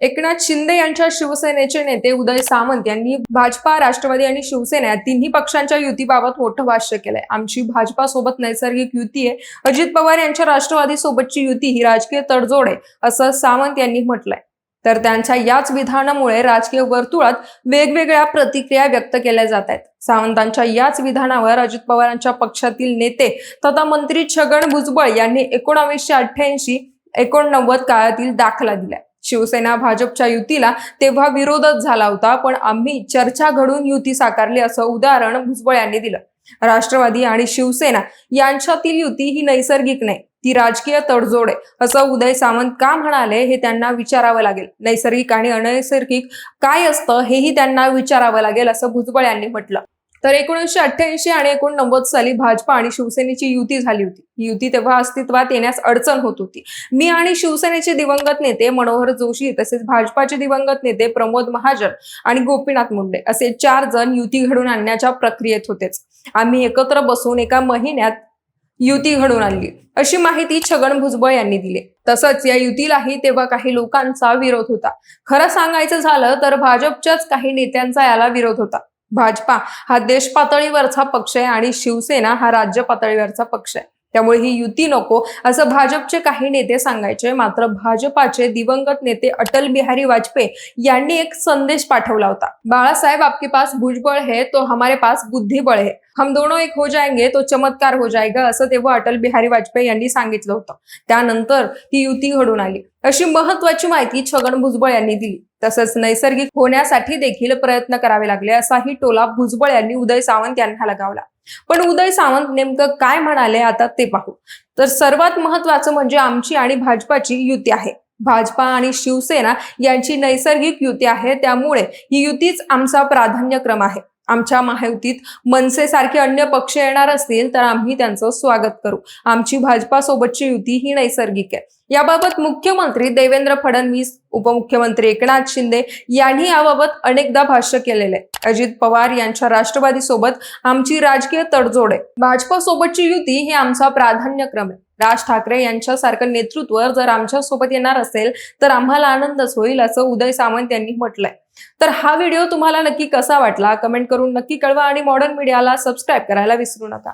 एकनाथ शिंदे यांच्या शिवसेनेचे नेते उदय सामंत यांनी भाजपा राष्ट्रवादी आणि शिवसेना या तिन्ही पक्षांच्या युतीबाबत मोठं भाष्य केलंय. आमची भाजपा सोबत नैसर्गिक युती आहे. अजित पवार यांच्या राष्ट्रवादी सोबतची युती ही राजकीय तडजोड आहे असं सामंत यांनी म्हटलंय. तर त्यांच्या याच विधानामुळे राजकीय वर्तुळात वेगवेगळ्या प्रतिक्रिया व्यक्त केल्या जात आहेत. सावंतांच्या याच विधानावर अजित पवारांच्या पक्षातील नेते तथा मंत्री छगन भुजबळ यांनी एकोणावीसशे अठ्ठ्याऐंशी एकोणनव्वद काळातील दाखला दिलाय. शिवसेना भाजपच्या युतीला तेव्हा विरोधच झाला होता पण आम्ही चर्चा घडून युती साकारली असं उदाहरण भुजबळ यांनी दिलं. राष्ट्रवादी आणि शिवसेना यांच्यातील युती ही नैसर्गिक नाही ती राजकीय तडजोड आहे असं उदय सामंत का म्हणाले हे त्यांना विचारावं लागेल. नैसर्गिक आणि अनैसर्गिक काय असतं हेही त्यांना विचारावं लागेल असं भुजबळ यांनी म्हटलं. तर एकोणीसशे अठ्ठ्याऐंशी आणि एकोणनव्वद साली भाजपा आणि शिवसेनेची युती झाली होती. ही युती तेव्हा अस्तित्वात येण्यास अडचण होत होती. मी आणि शिवसेनेचे दिवंगत नेते मनोहर जोशी तसेच भाजपाचे दिवंगत नेते प्रमोद महाजन आणि गोपीनाथ मुंडे असे चार जण युती घडून आणण्याच्या प्रक्रियेत होतेच. आम्ही एकत्र बसून एका महिन्यात युती घडून आणली. अशी माहिती छगन भुजबळ यांनी दिली. तसंच या युतीलाही तेव्हा काही लोकांचा विरोध होता. खरं सांगायचं झालं तर भाजपच्याच काही नेत्यांचा याला विरोध होता. भाजपा हा देश पातळीवरचा पक्ष आहे आणि शिवसेना हा राज्य पातळीवरचा पक्ष आहे. त्यामुळे ही युती नको असं भाजपचे काही नेते सांगायचे. मात्र भाजपाचे दिवंगत नेते अटल बिहारी वाजपेयी यांनी एक संदेश पाठवला होता. बाळासाहेब आपके पास भुजबळ है तो हमारे पास बुद्धिबळ है. हम दोनों एक हो जाएंगे तो चमत्कार हो जाएगा असं तेव्हा अटल बिहारी वाजपेयी यांनी सांगितलं होतं. त्यानंतर ही युती घडून आली. अशी महत्वाची माहिती छगन भुजबळ यांनी दिली. तसंच नैसर्गिक होण्यासाठी देखील प्रयत्न करावे लागले असाही टोला भुजबळ यांनी उदय सावंत यांना लगावला. पण उदय सावंत नेमकं काय म्हणाले आता ते पाहू. तर सर्वात महत्वाचं म्हणजे आमची आणि भाजपाची युती आहे. भाजपा आणि शिवसेना यांची नैसर्गिक युती आहे. त्यामुळे ही युतीच आमचा प्राधान्यक्रम आहे. आमच्या महायुतीत मनसेसारखे अन्य पक्ष येणार असतील तर आम्ही त्यांचं स्वागत करू. आमची भाजपा सोबतची युती ही नैसर्गिक आहे. याबाबत मुख्यमंत्री देवेंद्र फडणवीस उपमुख्यमंत्री एकनाथ शिंदे यांनी याबाबत अनेकदा भाष्य केलेले आहे. अजित पवार यांच्या राष्ट्रवादी सोबत आमची राजकीय तडजोड आहे. भाजपा सोबतची युती ही आमचा प्राधान्यक्रम आहे. राज ठाकरे यांच्यासारखं नेतृत्व जर आमच्यासोबत येणार असेल तर आम्हाला आनंदच होईल असं उदय सामंत यांनी म्हटलंय. तर हा व्हिडिओ तुम्हाला नक्की कसा वाटला? कमेंट करून नक्की कळवा आणि मॉडर्न मीडियाला सबस्क्राईब करायला विसरू नका.